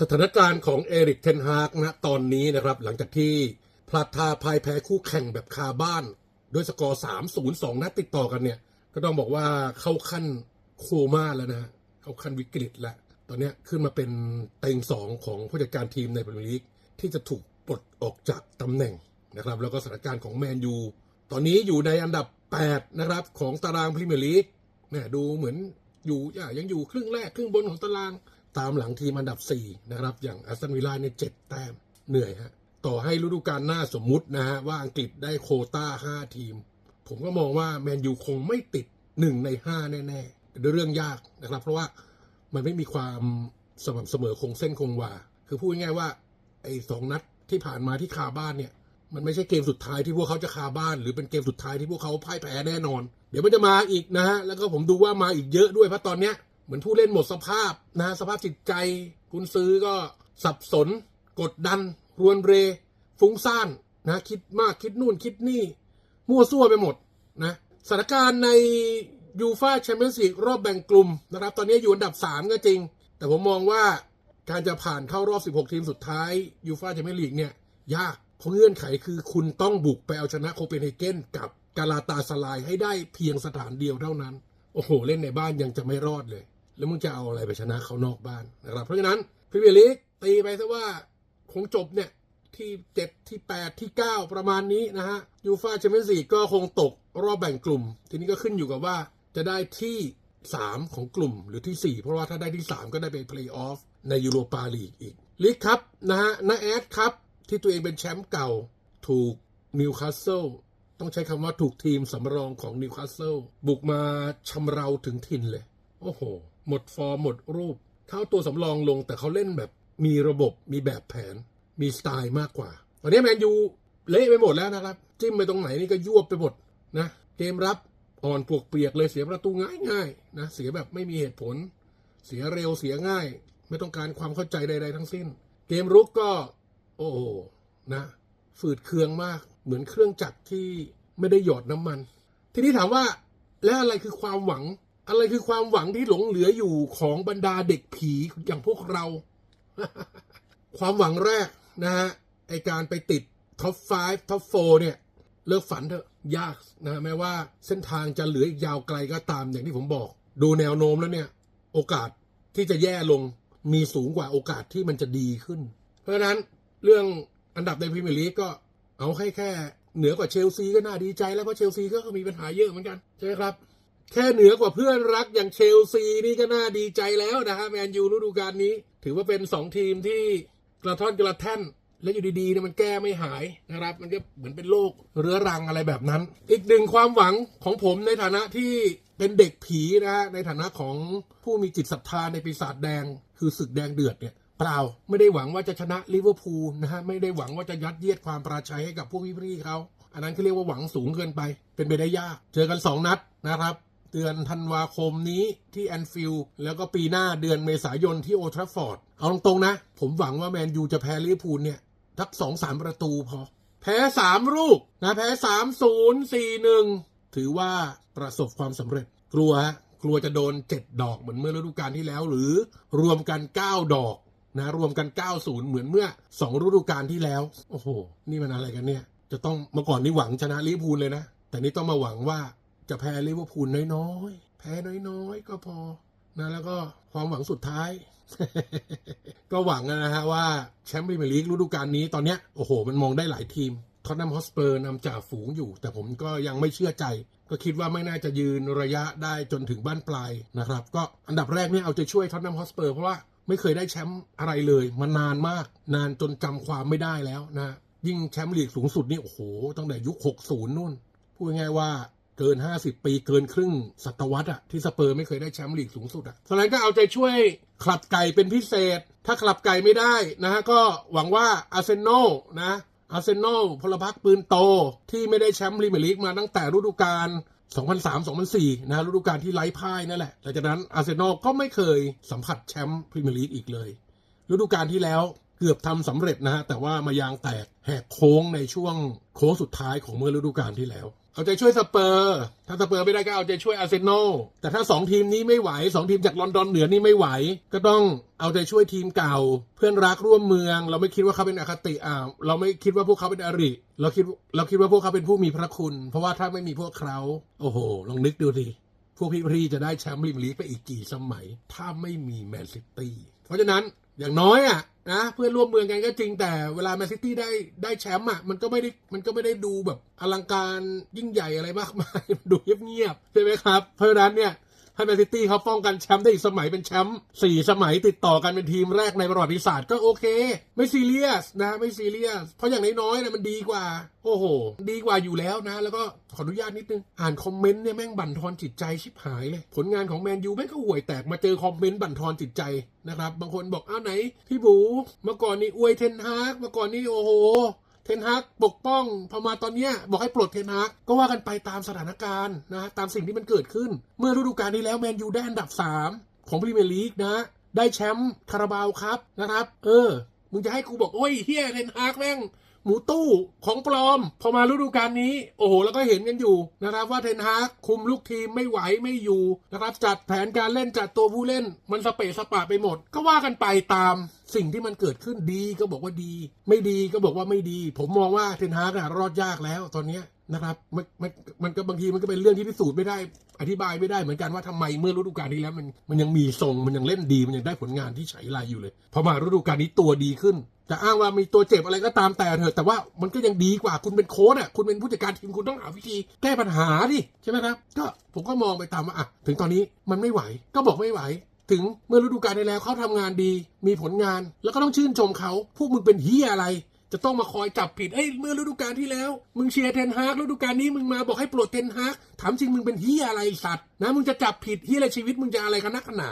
สถานการณ์ของเอริกเทนฮากนะตอนนี้นะครับ หลังจากที่พลาดท่าพ่ายแพ้คู่แข่งแบบคาบ้าน ด้วยสกอร์ 3-0-2 นัดติดต่อกันเนี่ย ก็ต้องบอกว่าเข้าขั้นโคม่าแล้วนะเข้าขั้นวิกฤตแล้วตอนนี้ขึ้นมาเป็นเต็งสองของผู้จัดการทีมในพรีเมียร์ลีกที่จะถูกปลดออกจากตำแหน่งนะครับ แล้วก็สถานการณ์ของแมนยูตอนนี้อยู่ในอันดับ 8 นะครับ ของตารางพรีเมียร์ลีกแหมดูเหมือนอยู่ยังอยู่ครึ่งแรกครึ่งบนของตาราง ตามหลังทีมอันดับ 4 นะครับ อย่างอาร์เซนวิลล่าเนี่ยเจ็ดแต้มเหนื่อยฮะต่อให้ฤดูกาลหน้าสมมุตินะฮะว่าอังกฤษได้โคต้า 5 ทีม ผมก็มองว่าแมนยูคงไม่ติด 1 ใน 5 แน่ๆเป็นเรื่องยากนะครับ เพราะว่ามันไม่มีความสม่ำเสมอคงเส้นคงวา คือพูดง่ายๆว่าไอ้สองนัดที่ผ่านมาที่คาบ้านเนี่ย มันไม่ใช่เกมสุดท้ายที่พวกเขาจะคาบ้าน หรือเป็นเกมสุดท้ายที่พวกเขาพ่ายแพ้แน่นอน เดี๋ยวมันจะมาอีกนะฮะแล้วก็ผมดูว่ามาอีกเยอะด้วยเพราะตอนเนี้ย เหมือนผู้เล่นหมดสภาพนะฮะสภาพจิตใจ คุณซื้อก็สับสน กดดัน รวนเร ฟุ้งซ่านนะคิดมากคิดนู่นคิดนี่ มั่วซั่วไปหมดนะสถานการณ์ในยูฟาแชมเปี้ยนส์ลีกรอบแบ่งกลุ่มนะครับ ตอนนี้อยู่อันดับ 3 ก็จริง แต่ผมมองว่าการจะผ่านเข้ารอบ 16 ทีมสุดท้ายยูฟาแชมเปี้ยนส์ลีกเนี่ย ยากเพราะเงื่อนไขคือคุณต้องบุกไปเอาชนะโคเปนเฮเกนกับกาลาตาสลายให้ได้เพียงสถานเดียวเท่านั้น โอ้โห เล่นในบ้านยังจะไม่รอดเลย แล้วมึงจะเอาอะไรไปชนะเขานอกบ้านนะครับ เพราะฉะนั้นพรีเมียร์ลีกตีไปซะว่าคงจบเนี่ยที่ 7 ที่ 8 ที่ 9 ประมาณนี้นะฮะยูฟาแชมเปี้ยนส์ลีกก็คงตกรอบแบ่งกลุ่ม ทีนี้ก็ขึ้นอยู่กับว่าจะได้ที่ 3 ของกลุ่มหรือที่ 4 เพราะว่าถ้าได้ที่ 3 ก็ได้ไปเพลย์ออฟในยูโรปาลีกอีกลีกครับนะฮะนาแอดครับ ที่ตัวเองเป็นแชมป์เก่า ถูกนิวคาสเซิลต้องใช้คำว่าถูกทีมสำรองของนิวคาสเซิลบุกมาชำเราถึงถิ่นเลย โอ้โห หมดฟอร์มหมดรูปเข้าตัวสำรองลงแต่เขาเล่นแบบมีระบบมีแบบแผนมีสไตล์มากกว่า ตอนนี้แมนยูเละไปหมดแล้วนะครับ จิ้มไปตรงไหนนี่ก็ยวบไปหมดนะเกมรับอ่อนปวกเปียกเลยเสียประตูง่ายๆนะเสียแบบไม่มีเหตุผล เสียเร็วเสียง่าย ไม่ต้องการความเข้าใจใด ๆ ทั้งสิ้น เกมรุกก็ โอ้โหนะฝืดเคืองมากเหมือนเครื่องจักรที่ไม่ได้หยอดน้ำมัน ทีนี้ถามว่าแล้วอะไรคือความหวัง อะไรคือความหวังที่หลงเหลืออยู่ของบรรดาเด็กผีอย่างพวกเรา ความหวังแรกนะฮะไอการไปติดท็อป 5 ท็อป 4 เนี่ย เลิกฝันเถอะ ยากนะแม้ว่าเส้นทางจะเหลืออีกยาวไกลก็ตามอย่างที่ผมบอก ดูแนวโน้มแล้วเนี่ย โอกาสที่จะแย่ลงมีสูงกว่าโอกาสที่มันจะดีขึ้น เพราะฉะนั้นเรื่องอันดับในพรีเมียร์ลีกก็เอาให้แค่เหนือกว่าเชลซีก็น่าดีใจแล้วเพราะเชลซีก็มีปัญหาเยอะเหมือนกันใช่ไหมครับ แค่เหนือกว่าเพื่อนรักอย่างเชลซีนี่ก็น่าดีใจแล้วนะฮะแมนยูฤดูกาลนี้ ถือว่าเป็น 2 ทีมที่กระท่อนกระแท่นและอยู่ดีๆเนี่ยมันแก้ไม่หายนะครับ มันก็เหมือนเป็นโรคเรื้อรังอะไรแบบนั้น อีกหนึ่งความหวังของผมในฐานะที่เป็นเด็กผีนะฮะในฐานะของผู้มีจิตศรัทธาในปีศาจแดง คือศึกแดงเดือดเนี่ยเปล่าไม่ได้หวังว่าจะชนะลิเวอร์พูลนะฮะไม่ได้หวังว่าจะยัดเยียดความปราชัยให้กับพวกพี่ๆเขาอันนั้นคือเรียกว่าหวังสูงเกินไป เป็นไปได้ยาก เจอกัน 2 นัดนะครับ เดือนธันวาคมนี้ที่แอนฟิลด์แล้วก็ปีหน้าเดือนเมษายนที่โอทราฟฟอร์ด เอาตรงๆนะ ผมหวังว่าแมนยูจะแพ้ลิเวอร์พูลเนี่ยทักสองสามประตูพอ แพ้สามลูกนะแพ้สามศูนย์สี่หนึ่งถือว่าประสบความสำเร็จกลัวฮะกลัวจะโดน 7 ดอกเหมือนเมื่อฤดูกาลที่แล้ว หรือรวมกัน 9 ดอกนะรวมกัน 90 เหมือนเมื่อ 2 ฤดูกาลที่แล้ว โอ้โห นี่มันอะไรกันเนี่ย จะต้องเมื่อก่อนนี่หวังชนะลิเวอร์พูลเลยนะ แต่นี่ต้องมาหวังว่า จะแพ้ลิเวอร์พูลน้อยๆ แพ้น้อยๆ ก็พอนะแล้วก็ความหวังสุดท้าย ก็หวังนะฮะว่าแชมป์พรีเมียร์ลีกฤดูกาลนี้ตอนเนี้ยโอ้โห มันมองได้หลายทีมท็อตแนมฮอสเปอร์นำจ่าฝูงอยู่ แต่ผมก็ยังไม่เชื่อใจ ก็คิดว่าไม่น่าจะยืนระยะได้จนถึงบ้านปลายนะครับ ก็อันดับแรกเนี่ยเอาใจช่วยท็อตแนมฮอสเปอร์เพราะว่าไม่เคยได้แชมป์อะไรเลยมานานมาก นานจนจำความไม่ได้แล้วนะยิ่งแชมป์ลีกสูงสุดนี่โอ้โหตั้งแต่ยุค 60 นู่นพูดง่ายว่า เกิน 50 ปีเกินครึ่งศตวรรษอะที่สเปอร์ไม่เคยได้แชมป์ลีกสูงสุดอะฉะนั้นก็เอาใจช่วยคลับไก่เป็นพิเศษ ถ้าคลับไก่ไม่ได้นะฮะก็หวังว่าอาร์เซนอลนะอาร์เซนอลพลพรรคปืนโตที่ไม่ได้แชมป์พรีเมียร์ลีกมาตั้งแต่ฤดูกาล2003-2004 นะฤดูกาลที่ไร้พ่ายนั่นแหละหลังจากนั้นอาร์เซนอลก็ไม่เคยสัมผัสแชมป์พรีเมียร์ลีกอีกเลยฤดูกาลที่แล้ว กือบทำสำเร็จนะฮะแต่ว่ามายางแตกแหกโค้งในช่วงโค้งสุดท้ายของเมื่อฤดูกาลที่แล้ว เอาใจช่วยสเปอร์ ถ้าสเปอร์ไม่ได้ก็เอาใจช่วยอาร์เซนอลแต่ถ้าสองทีมนี้ไม่ไหวสองทีมจากลอนดอนเหนือนี่ไม่ไหว ก็ต้องเอาใจช่วยทีมเก่า เพื่อนรักร่วมเมือง เราไม่คิดว่าเขาเป็นอคติอ่าเราไม่คิดว่าพวกเขาเป็นอริเราคิดเราคิดว่าพวกเขาเป็นผู้มีพระคุณ เพราะว่าถ้าไม่มีพวกเขาโอ้โห ลองนึกดูดิพวกพี่ๆจะได้แชมป์พรีเมียร์ลีกไปอีกกี่สมัย ถ้าไม่มีแมนซิตี้เพราะฉะนั้น อย่างน้อยอะนะเพื่อนร่วมเมืองกันก็จริงแต่เวลาแมนซิตี้ได้ได้แชมป์อะมันก็ไม่ได้มันก็ไม่ได้ดูแบบอลังการยิ่งใหญ่อะไรมากมาย ดูเงียบๆใช่ไหมครับ เพราะฉะนั้นเนี่ย ให้แมนซิตี้เขาป้องกันแชมป์ได้อีกสมัยเป็นแชมป์สี่สมัยติดต่อกันเป็นทีมแรกในประวัติศาสตร์ก็โอเค ไม่ซีเรียสนะไม่ซีเรียส เพราะอย่างน้อยๆนะมันดีกว่า โอ้โห ดีกว่าอยู่แล้วนะ แล้วก็ขออนุญาตนิดนึง อ่านคอมเมนต์เนี่ยแม่งบั่นทอนจิตใจชิบหายเลย ผลงานของแมนยูแม่งก็ห่วยแตกมาเจอคอมเมนต์บั่นทอนจิตใจนะครับบางคนบอกอ้าวไหนพี่บูเมื่อก่อนนี่อวยเทนฮากเมื่อก่อนนี่โอ้โห เทนฮากปกป้องพอมาตอนเนี้ยบอกให้ปลดเทนฮากก็ว่ากันไปตามสถานการณ์นะตามสิ่งที่มันเกิดขึ้น เมื่อฤดูกาลนี้แล้วแมนยูได้อันดับ 3 ของพรีเมียร์ลีกนะได้แชมป์คาราบาวครับนะครับ เออ มึงจะให้กูบอก โอ้ยเฮียเทนฮากแม่ง หมูตู้ของปลอม พอมาฤดูกาลนี้ โอ้โห แล้วก็เห็นกันอยู่นะครับว่าเทนฮากคุมลูกทีมไม่ไหวไม่อยู่นะครับจัดแผนการเล่นจัดตัวผู้เล่น มันสเปะสปะไปหมด ก็ว่ากันไปตามสิ่งที่มันเกิดขึ้นดีก็บอกว่าดี ไม่ดีก็บอกว่าไม่ดี ผมมองว่าเทนฮากอะรอดยากแล้วตอนเนี้นะครับมันมันมันก็บางทีมันก็เป็นเรื่องที่พิสูจน์ไม่ได้อธิบายไม่ได้เหมือนกันว่าทำไมเมื่อฤดูกาลที่แล้วมันมันยังมีทรงมันยังเล่นดีมันยังได้ผลงานที่ใช้ลายอยู่เลยพอมาฤดูกาลนี้ตัวดีขึ้น จะอ้างว่ามีตัวเจ็บอะไรก็ตามแต่เถอะ แต่ว่ามันก็ยังดีกว่าคุณเป็นโค้ชอะคุณเป็นผู้จัดการทีมคุณต้องหาวิธีแก้ปัญหาดิใช่ไหมครับก็ผมก็มองไปตามว่าอะถึงตอนนี้มันไม่ไหว ก็บอกไม่ไหว ถึงเมื่อฤดูกาลที่แล้วเขาทำงานดี มีผลงาน แล้วก็ต้องชื่นชมเขาพวกมึงเป็นเฮียอะไร จะต้องมาคอยจับผิดเอ้ยเมื่อฤดูกาลที่แล้ว มึงเชียร์เทนฮากฤดูกาลนี้มึงมาบอกให้ปลดเทนฮากถามจริงมึงเป็นเฮียอะไรสัตว์นะมึงจะจับผิดเฮียอะไรชีวิตมึงจะอะไรกันนักหนา